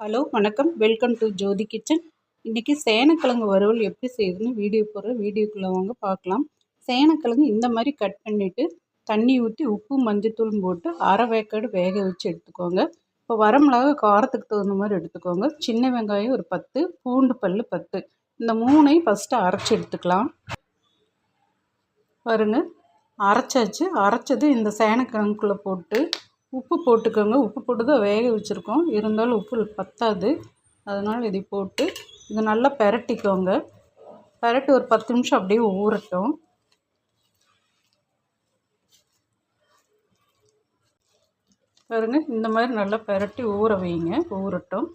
Hello வணக்கம். Welcome to Jothi kitchen இன்றைக்கி சேனக்கிழங்கு வறுவல் எப்படி செய்யுதுன்னு வீடியோ போடுற வீடியோக்குள்ளே வாங்க பார்க்கலாம். சேனக்கிழங்கு இந்த மாதிரி கட் பண்ணிவிட்டு தண்ணி ஊற்றி உப்பு மஞ்சத்தூள் போட்டு அரை வேக்காடு வேக வச்சு எடுத்துக்கோங்க. இப்போ வரமிளகா காரத்துக்கு தகுந்த மாதிரி எடுத்துக்கோங்க. சின்ன வெங்காயம் ஒரு பத்து பூண்டு பல் பத்து. இந்த மூணையும் ஃபஸ்ட்டு அரைச்சி எடுத்துக்கலாம். பாருங்க. அரைச்சாச்சு. அரைச்சது இந்த சேனக்கிழங்குக்குள்ளே போட்டு உப்பு போட்டுக்கோங்க. உப்பு போட்டு தான் வேக வச்சுருக்கோம். இருந்தாலும் உப்பு பத்தாது. அதனால் இதை போட்டு இதை நல்லா பெரட்டிக்கோங்க. பெரட்டி ஒரு பத்து நிமிஷம் அப்படியே ஊறட்டும். பாருங்க இந்த மாதிரி நல்லா பெரட்டி ஊற வைங்க. ஊறட்டும்.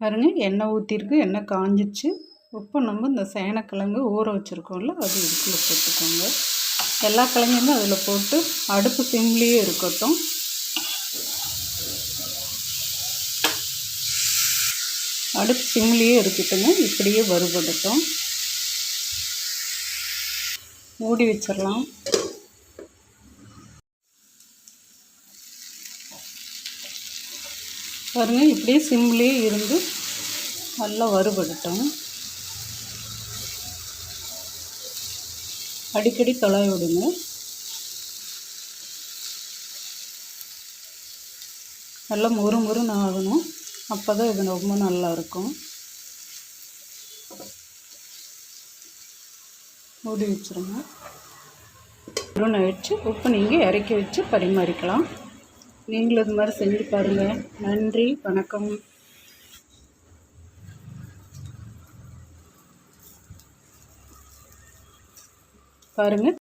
பாருங்க எண்ணெய் ஊற்றிருக்கு எண்ணெய் காஞ்சிச்சு. உப்பு நம்ம இந்த சேனக்கிழங்கு ஊற வச்சுருக்கோம்ல அது இதுக்குள்ளே போட்டுக்கோங்க. எல்லா கிழங்கையுமே அதில் போட்டு அடுப்பு சிம்லேயே இருக்கட்டும். அடுப்பு சிம்லேயே இருக்கட்டுங்க இப்படியே வறுபடட்டும். மூடி வச்சிடலாம். பாருங்கள் இப்படியே சிம்லேயே இருந்து நல்லா வறுபடட்டும். அடிக்கடி தொலை விடுங்க. நல்லா முறு முறுன்னு ஆகணும். அப்போ தான் இது ரொம்ப நல்லாயிருக்கும் மூடி வச்சுருங்க. முருனை வச்சு உப்பு நீங்கள் இறக்கி வச்சு பரிமாறிக்கலாம். நீங்களும் இது மாதிரி செஞ்சு பாருங்கள் நன்றி வணக்கம். பாருங்கள்